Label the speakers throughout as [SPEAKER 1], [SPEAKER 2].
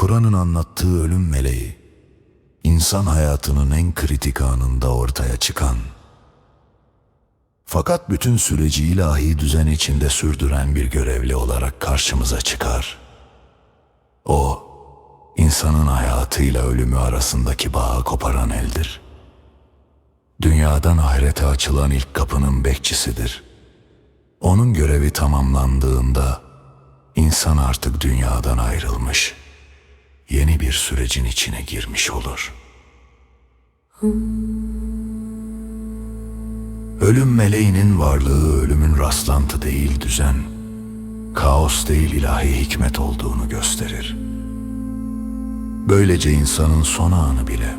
[SPEAKER 1] Kur'an'ın anlattığı ölüm meleği, insan hayatının en kritik anında ortaya çıkan, fakat bütün süreci ilahi düzen içinde sürdüren bir görevli olarak karşımıza çıkar. O, insanın hayatıyla ölümü arasındaki bağı koparan eldir. Dünyadan ahirete açılan ilk kapının bekçisidir. Onun görevi tamamlandığında insan artık dünyadan ayrılmış, yeni bir sürecin içine girmiş olur. Ölüm meleğinin varlığı ölümün rastlantı değil düzen, kaos değil ilahi hikmet olduğunu gösterir. Böylece insanın son anı bile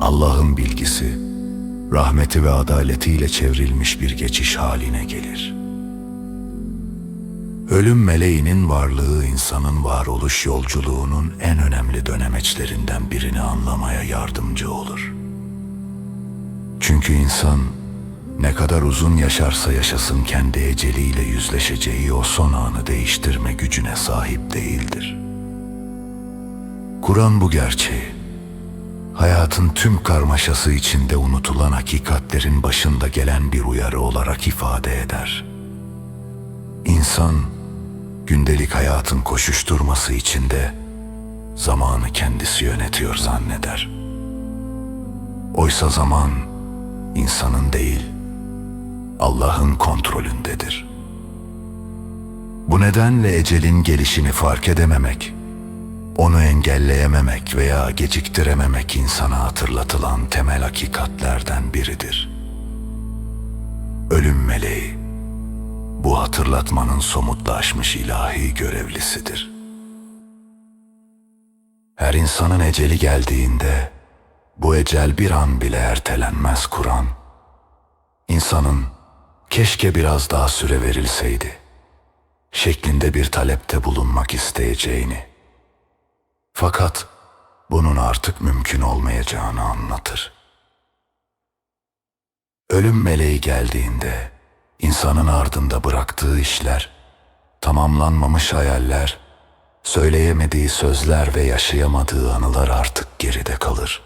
[SPEAKER 1] Allah'ın bilgisi, rahmeti ve adaletiyle çevrilmiş bir geçiş haline gelir. Ölüm meleğinin varlığı insanın varoluş yolculuğunun en önemli dönemeçlerinden birini anlamaya yardımcı olur. Çünkü insan ne kadar uzun yaşarsa yaşasın kendi eceliyle yüzleşeceği o son anı değiştirme gücüne sahip değildir. Kur'an bu gerçeği, hayatın tüm karmaşası içinde unutulan hakikatlerin başında gelen bir uyarı olarak ifade eder. İnsan, gündelik hayatın koşuşturması içinde zamanı kendisi yönetiyor zanneder. Oysa zaman insanın değil, Allah'ın kontrolündedir. Bu nedenle ecelin gelişini fark edememek, onu engelleyememek veya geciktirememek insana hatırlatılan temel hakikatlerden biridir. Ölüm meleği, bu hatırlatmanın somutlaşmış ilahi görevlisidir. Her insanın eceli geldiğinde, bu ecel bir an bile ertelenmez Kur'an. İnsanın keşke biraz daha süre verilseydi şeklinde bir talepte bulunmak isteyeceğini fakat bunun artık mümkün olmayacağını anlatır. Ölüm meleği geldiğinde insanın ardında bıraktığı işler, tamamlanmamış hayaller, söyleyemediği sözler ve yaşayamadığı anılar artık geride kalır.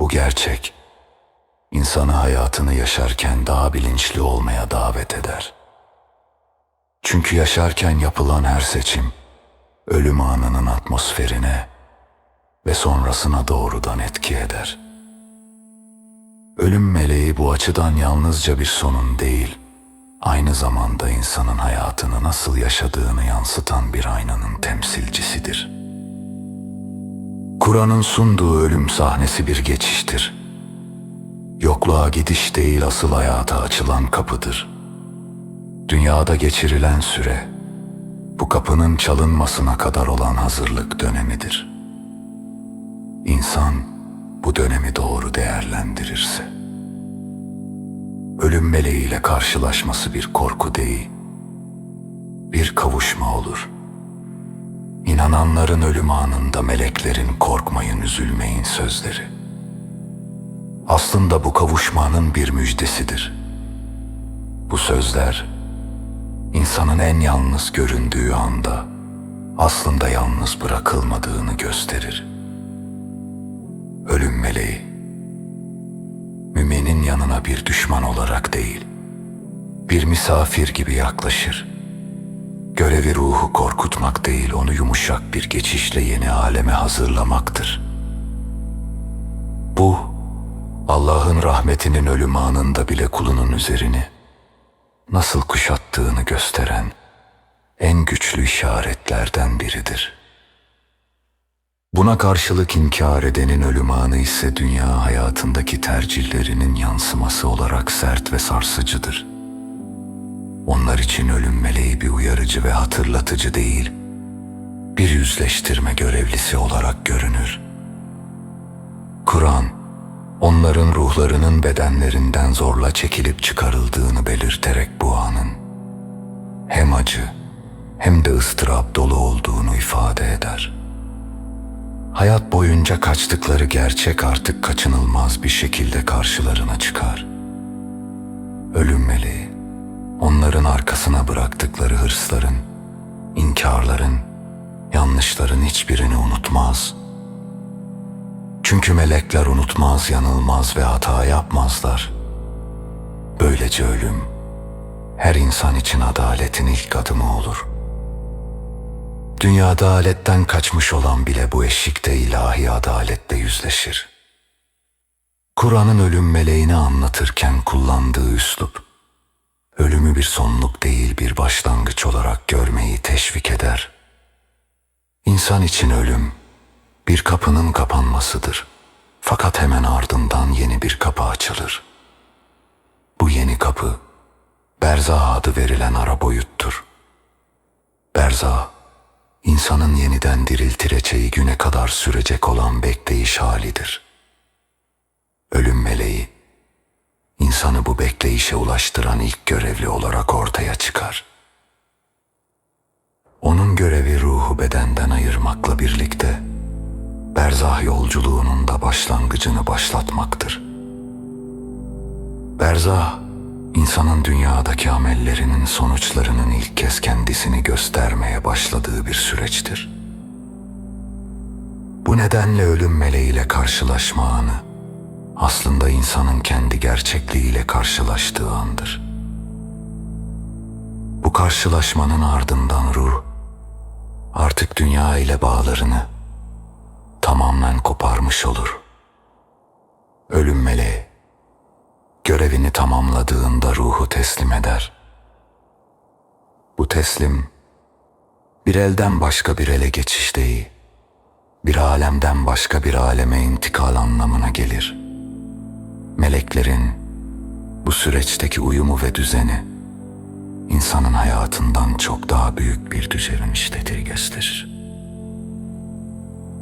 [SPEAKER 1] Bu gerçek insanı hayatını yaşarken daha bilinçli olmaya davet eder. Çünkü yaşarken yapılan her seçim ölüm anının atmosferine ve sonrasına doğrudan etki eder. Ölüm meleği bu açıdan yalnızca bir sonun değil, aynı zamanda insanın hayatını nasıl yaşadığını yansıtan bir aynanın temsilcisidir. Kur'an'ın sunduğu ölüm sahnesi bir geçiştir. Yokluğa gidiş değil asıl hayata açılan kapıdır. Dünyada geçirilen süre, bu kapının çalınmasına kadar olan hazırlık dönemidir. İnsan bu dönemi doğru değerlendirirse, ölüm meleğiyle karşılaşması bir korku değil, bir kavuşma olur. İnananların ölüm anında meleklerin korkmayın, üzülmeyin sözleri. Aslında bu kavuşmanın bir müjdesidir. Bu sözler insanın en yalnız göründüğü anda aslında yalnız bırakılmadığını gösterir. Ölüm meleği müminin yanına bir düşman olarak değil, bir misafir gibi yaklaşır. Görevi ruhu korkutmak değil, onu yumuşak bir geçişle yeni aleme hazırlamaktır. Bu, Allah'ın rahmetinin ölüm anında bile kulunun üzerini nasıl kuşattığını gösteren en güçlü işaretlerden biridir. Buna karşılık inkar edenin ölüm anı ise dünya hayatındaki tercihlerinin yansıması olarak sert ve sarsıcıdır. Onlar için ölüm meleği bir uyarıcı ve hatırlatıcı değil, bir yüzleştirme görevlisi olarak görünür. Kur'an, onların ruhlarının bedenlerinden zorla çekilip çıkarıldığını belirterek bu anın hem acı hem de ıstırap dolu olduğunu ifade eder. Hayat boyunca kaçtıkları gerçek artık kaçınılmaz bir şekilde karşılarına çıkar. Ölüm meleği, onların arkasına bıraktıkları hırsların, inkarların, yanlışların hiçbirini unutmaz. Çünkü melekler unutmaz, yanılmaz ve hata yapmazlar. Böylece ölüm her insan için adaletin ilk adımı olur. Dünyada adaletten kaçmış olan bile bu eşikte ilahi adaletle yüzleşir. Kur'an'ın ölüm meleğini anlatırken kullandığı üslup, ölümü bir sonluk değil bir başlangıç olarak görmeyi teşvik eder. İnsan için ölüm bir kapının kapanmasıdır. Fakat hemen ardından yeni bir kapı açılır. Bu yeni kapı Berzah adı verilen ara boyuttur. Berzah, insanın yeniden diriltileceği güne kadar sürecek olan bekleyiş halidir. Ölüm meleği, insanı bu bekleyişe ulaştıran ilk görevli olarak ortaya çıkar. Onun görevi ruhu bedenden ayırmakla birlikte berzah yolculuğunun da başlangıcını başlatmaktır. Berzah, insanın dünyadaki amellerinin sonuçlarının ilk kez kendisini göstermeye başladığı bir süreçtir. Bu nedenle ölüm meleğiyle karşılaşma anı aslında insanın kendi gerçekliğiyle karşılaştığı andır. Bu karşılaşmanın ardından ruh artık dünya ile bağlarını tamamen koparmış olur. Ölüm meleği görevini tamamladığında ruhu teslim eder. Bu teslim bir elden başka bir ele geçiş değil, bir alemden başka bir aleme intikal anlamına gelir. Meleklerin bu süreçteki uyumu ve düzeni insanın hayatından çok daha büyük bir düzenin işletir gösterir.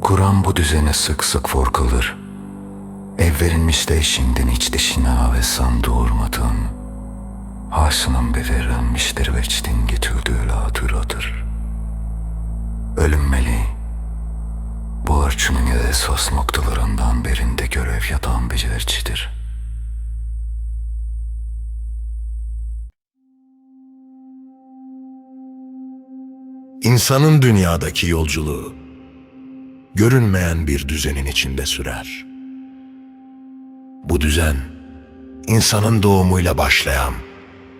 [SPEAKER 1] Kur'an bu düzene sık sık vurgular. Ev verilmişte eşinden iç dişine ve san doğurmadın. Hasının bir verilmiştir ve içtin getirdiğü hatıradır. Ölüm meleği, bu arçının esas noktalarından birinde görev yatan becericidir.
[SPEAKER 2] İnsanın dünyadaki yolculuğu görünmeyen bir düzenin içinde sürer. Bu düzen insanın doğumuyla başlayan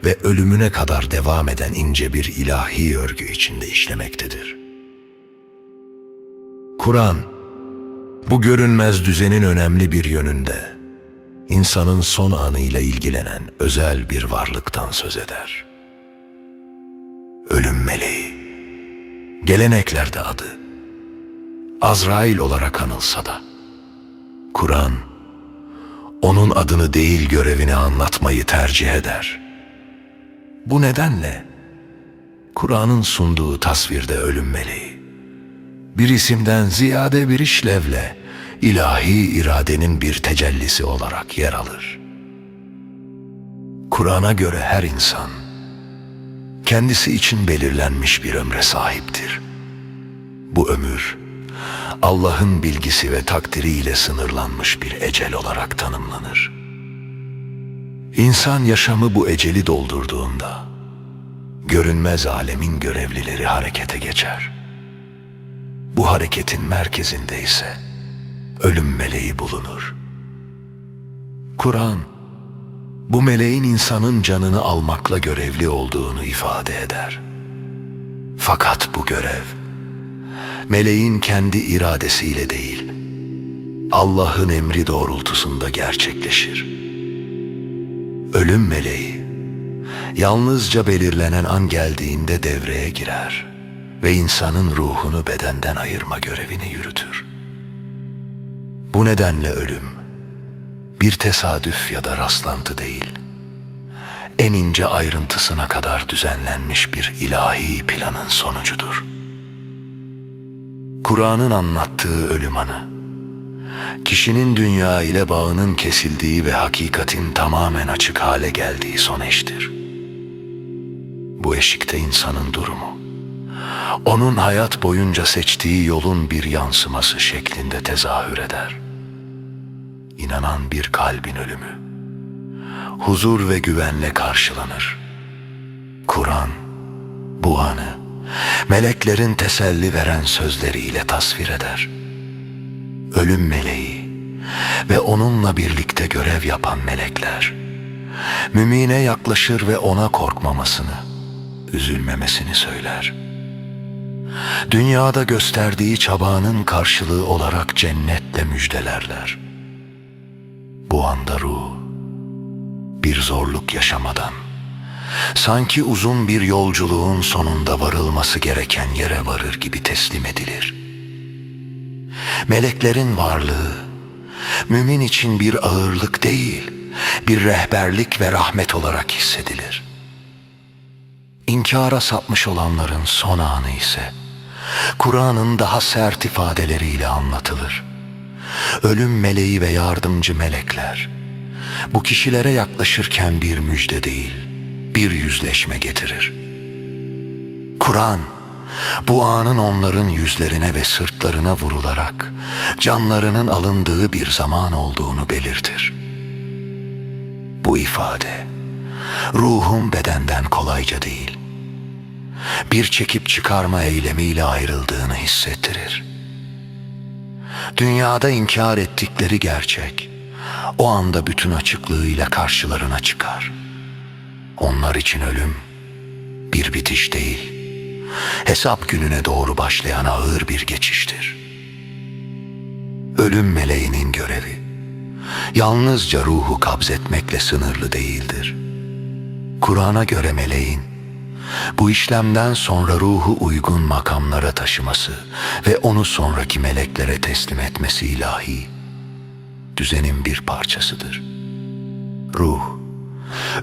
[SPEAKER 2] ve ölümüne kadar devam eden ince bir ilahi örgü içinde işlemektedir. Kur'an bu görünmez düzenin önemli bir yönünde insanın son anıyla ilgilenen özel bir varlıktan söz eder. Ölüm meleği geleneklerde adı Azrail olarak anılsa da Kur'an onun adını değil görevini anlatmayı tercih eder. Bu nedenle Kur'an'ın sunduğu tasvirde ölüm meleği bir isimden ziyade bir işlevle ilahi iradenin bir tecellisi olarak yer alır. Kur'an'a göre her insan kendisi için belirlenmiş bir ömre sahiptir. Bu ömür Allah'ın bilgisi ve takdiriyle sınırlanmış bir ecel olarak tanımlanır. İnsan yaşamı bu eceli doldurduğunda görünmez alemin görevlileri harekete geçer. Bu hareketin merkezinde ise ölüm meleği bulunur. Kur'an bu meleğin insanın canını almakla görevli olduğunu ifade eder. Fakat bu görev meleğin kendi iradesiyle değil, Allah'ın emri doğrultusunda gerçekleşir. Ölüm meleği yalnızca belirlenen an geldiğinde devreye girer ve insanın ruhunu bedenden ayırma görevini yürütür. Bu nedenle ölüm bir tesadüf ya da rastlantı değil, en ince ayrıntısına kadar düzenlenmiş bir ilahi planın sonucudur. Kur'an'ın anlattığı ölüm anı, kişinin dünya ile bağının kesildiği ve hakikatin tamamen açık hale geldiği son eştir. Bu eşikte insanın durumu, onun hayat boyunca seçtiği yolun bir yansıması şeklinde tezahür eder. İnanan bir kalbin ölümü, huzur ve güvenle karşılanır. Kur'an bu anı meleklerin teselli veren sözleriyle tasvir eder. Ölüm meleği ve onunla birlikte görev yapan melekler, mümine yaklaşır ve ona korkmamasını, üzülmemesini söyler. Dünyada gösterdiği çabanın karşılığı olarak cennetle müjdelerler. Bu anda ruh, bir zorluk yaşamadan, sanki uzun bir yolculuğun sonunda varılması gereken yere varır gibi teslim edilir. Meleklerin varlığı, mümin için bir ağırlık değil, bir rehberlik ve rahmet olarak hissedilir. İnkara sapmış olanların son anı ise, Kur'an'ın daha sert ifadeleriyle anlatılır. Ölüm meleği ve yardımcı melekler, bu kişilere yaklaşırken bir müjde değil, bir yüzleşme getirir. Kur'an, bu anın onların yüzlerine ve sırtlarına vurularak canlarının alındığı bir zaman olduğunu belirtir. Bu ifade, ruhun bedenden kolayca değil, bir çekip çıkarma eylemiyle ayrıldığını hissettirir. Dünyada inkar ettikleri gerçek, o anda bütün açıklığıyla karşılarına çıkar. Onlar için ölüm bir bitiş değil, hesap gününe doğru başlayan ağır bir geçiştir. Ölüm meleğinin görevi, yalnızca ruhu kabzetmekle sınırlı değildir. Kur'an'a göre meleğin, bu işlemden sonra ruhu uygun makamlara taşıması ve onu sonraki meleklere teslim etmesi ilahi, düzenin bir parçasıdır. Ruh,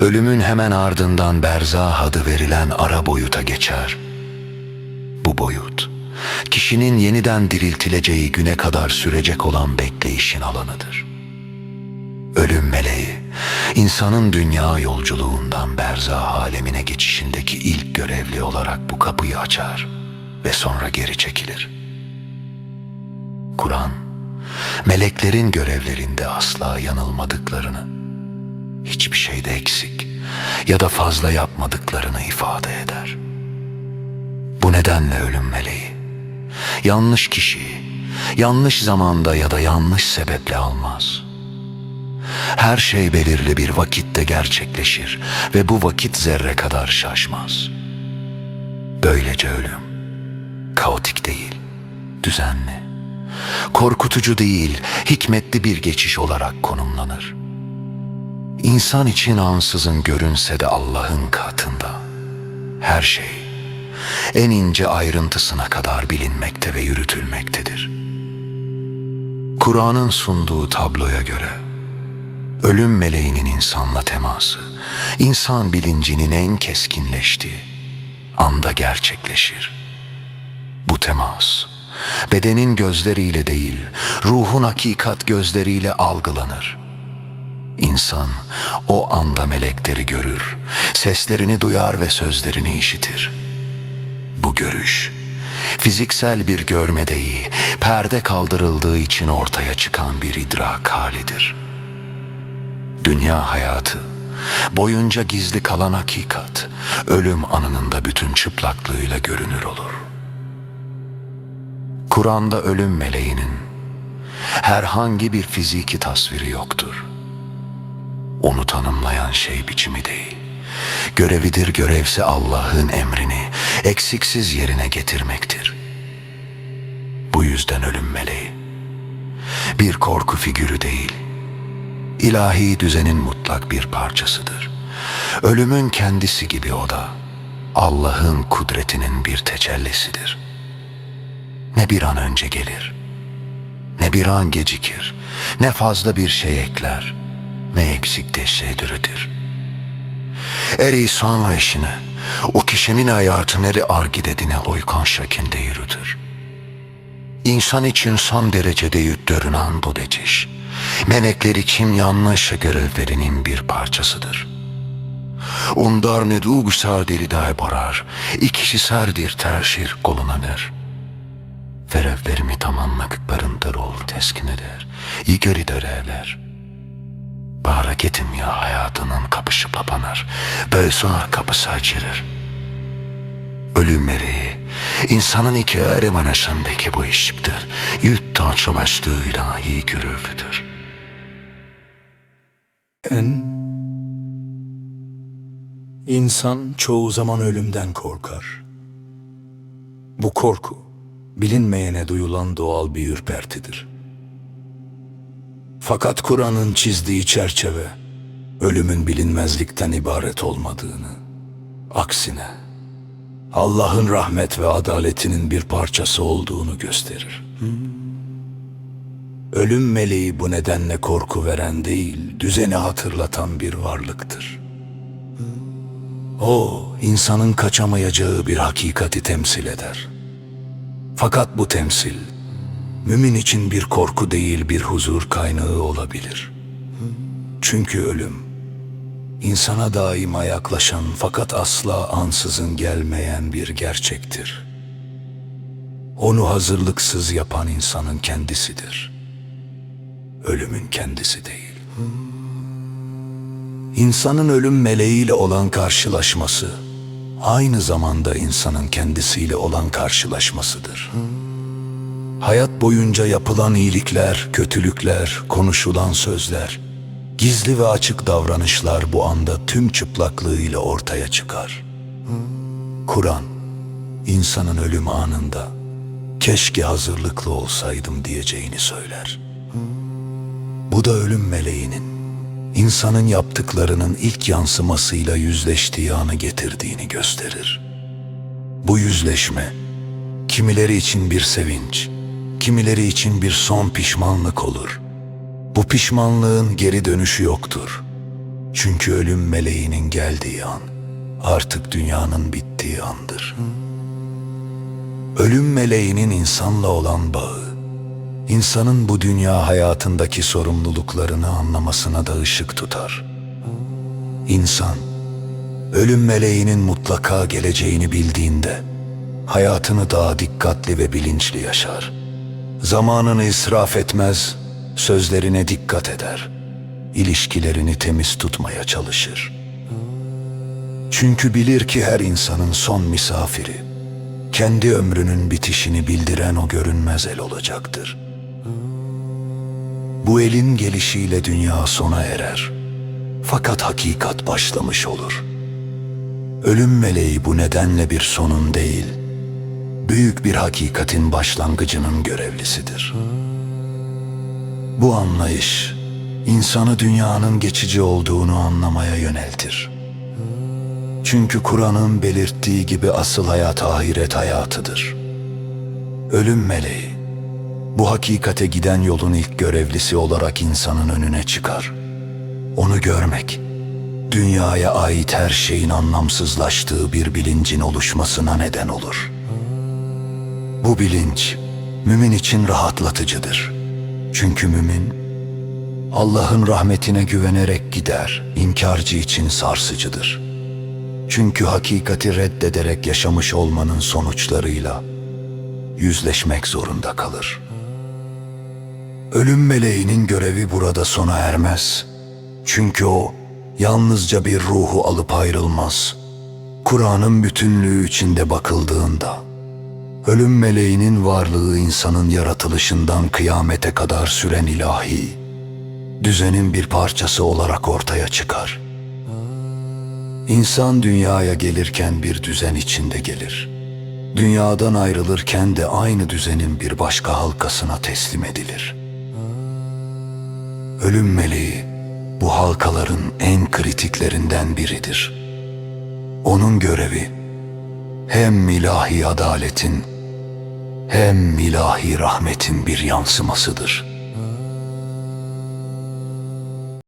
[SPEAKER 2] ölümün hemen ardından berzah adı verilen ara boyuta geçer. Bu boyut, kişinin yeniden diriltileceği güne kadar sürecek olan bekleyişin alanıdır. Ölüm meleği, insanın dünya yolculuğundan berzah alemine geçişindeki ilk görevli olarak bu kapıyı açar ve sonra geri çekilir. Kur'an, meleklerin görevlerinde asla yanılmadıklarını, hiçbir şeyde eksik ya da fazla yapmadıklarını ifade eder. Bu nedenle ölüm meleği, yanlış kişiyi, yanlış zamanda ya da yanlış sebeple almaz.'' Her şey belirli bir vakitte gerçekleşir ve bu vakit zerre kadar şaşmaz. Böylece ölüm kaotik değil, düzenli, korkutucu değil, hikmetli bir geçiş olarak konumlanır. İnsan için ansızın görünse de Allah'ın katında her şey en ince ayrıntısına kadar bilinmekte ve yürütülmektedir. Kur'an'ın sunduğu tabloya göre ölüm meleğinin insanla teması, insan bilincinin en keskinleştiği anda gerçekleşir. Bu temas, bedenin gözleriyle değil, ruhun hakikat gözleriyle algılanır. İnsan o anda melekleri görür, seslerini duyar ve sözlerini işitir. Bu görüş, fiziksel bir görme değil, perde kaldırıldığı için ortaya çıkan bir idrak halidir.'' dünya hayatı, boyunca gizli kalan hakikat, ölüm anının bütün çıplaklığıyla görünür olur. Kur'an'da ölüm meleğinin herhangi bir fiziki tasviri yoktur. Onu tanımlayan şey biçimi değil, görevidir görevse Allah'ın emrini eksiksiz yerine getirmektir. Bu yüzden ölüm meleği bir korku figürü değil, ilahi düzenin mutlak bir parçasıdır. Ölümün kendisi gibi o da Allah'ın kudretinin bir tecellisidir. Ne bir an önce gelir, ne bir an gecikir, ne fazla bir şey ekler, ne eksik teşeddürüdür. Eri sonra işine, o kişinin hayatını eri argidedine uykan şekilde yürütür. İnsan için son derecede yüttürünen bu geçiş, melekler için yanlış görevlerinin bir parçasıdır. Onlar ne duygusal deli borar, ikisi serdir terşir kolunanır. Verevlerimi tamamladıklarında ol teskin eder, iyi geri dönerler. Hareketim ya hayatının kapışı kapanır, sonra kapısı açılır. Ölüm meleği İnsanın iki arasındaki bu eşiktir. Yuttan savaştığı ilahi görevlidir.
[SPEAKER 3] En insan çoğu zaman ölümden korkar. Bu korku bilinmeyene duyulan doğal bir ürpertidir. Fakat Kur'an'ın çizdiği çerçeve ölümün bilinmezlikten ibaret olmadığını, aksine Allah'ın rahmet ve adaletinin bir parçası olduğunu gösterir. Ölüm meleği bu nedenle korku veren değil, düzeni hatırlatan bir varlıktır. O, insanın kaçamayacağı bir hakikati temsil eder. Fakat bu temsil, mümin için bir korku değil bir huzur kaynağı olabilir. Çünkü ölüm, insana daima yaklaşan fakat asla ansızın gelmeyen bir gerçektir. Onu hazırlıksız yapan insanın kendisidir ölümün kendisi değil. İnsanın ölüm meleğiyle olan karşılaşması aynı zamanda insanın kendisiyle olan karşılaşmasıdır. Hayat boyunca yapılan iyilikler, kötülükler, konuşulan sözler, gizli ve açık davranışlar bu anda tüm çıplaklığıyla ortaya çıkar. Kur'an, insanın ölüm anında keşke hazırlıklı olsaydım diyeceğini söyler. Bu da ölüm meleğinin insanın yaptıklarının ilk yansımasıyla yüzleştiği anı getirdiğini gösterir. Bu yüzleşme kimileri için bir sevinç, kimileri için bir son pişmanlık olur. Bu pişmanlığın geri dönüşü yoktur. Çünkü ölüm meleğinin geldiği an artık dünyanın bittiği andır. Ölüm meleğinin insanla olan bağı insanın bu dünya hayatındaki sorumluluklarını anlamasına da ışık tutar. İnsan, ölüm meleğinin mutlaka geleceğini bildiğinde, hayatını daha dikkatli ve bilinçli yaşar. Zamanını israf etmez, sözlerine dikkat eder. İlişkilerini temiz tutmaya çalışır. Çünkü bilir ki her insanın son misafiri, kendi ömrünün bitişini bildiren o görünmez el olacaktır.'' Bu elin gelişiyle dünya sona erer. Fakat hakikat başlamış olur. Ölüm meleği bu nedenle bir sonun değil, büyük bir hakikatin başlangıcının görevlisidir. Bu anlayış, insanı dünyanın geçici olduğunu anlamaya yöneltir. Çünkü Kur'an'ın belirttiği gibi asıl hayat ahiret hayatıdır. Ölüm meleği, bu hakikate giden yolun ilk görevlisi olarak insanın önüne çıkar. Onu görmek, dünyaya ait her şeyin anlamsızlaştığı bir bilincin oluşmasına neden olur. Bu bilinç, mümin için rahatlatıcıdır. Çünkü mümin, Allah'ın rahmetine güvenerek gider, inkarcı için sarsıcıdır. Çünkü hakikati reddederek yaşamış olmanın sonuçlarıyla yüzleşmek zorunda kalır.'' Ölüm meleğinin görevi burada sona ermez. Çünkü o yalnızca bir ruhu alıp ayrılmaz. Kur'an'ın bütünlüğü içinde bakıldığında ölüm meleğinin varlığı insanın yaratılışından kıyamete kadar süren ilahi düzenin bir parçası olarak ortaya çıkar. İnsan dünyaya gelirken bir düzen içinde gelir. Dünyadan ayrılırken de aynı düzenin bir başka halkasına teslim edilir.'' Ölüm meleği bu halkaların en kritiklerinden biridir. Onun görevi hem ilahi adaletin hem ilahi rahmetin bir yansımasıdır.''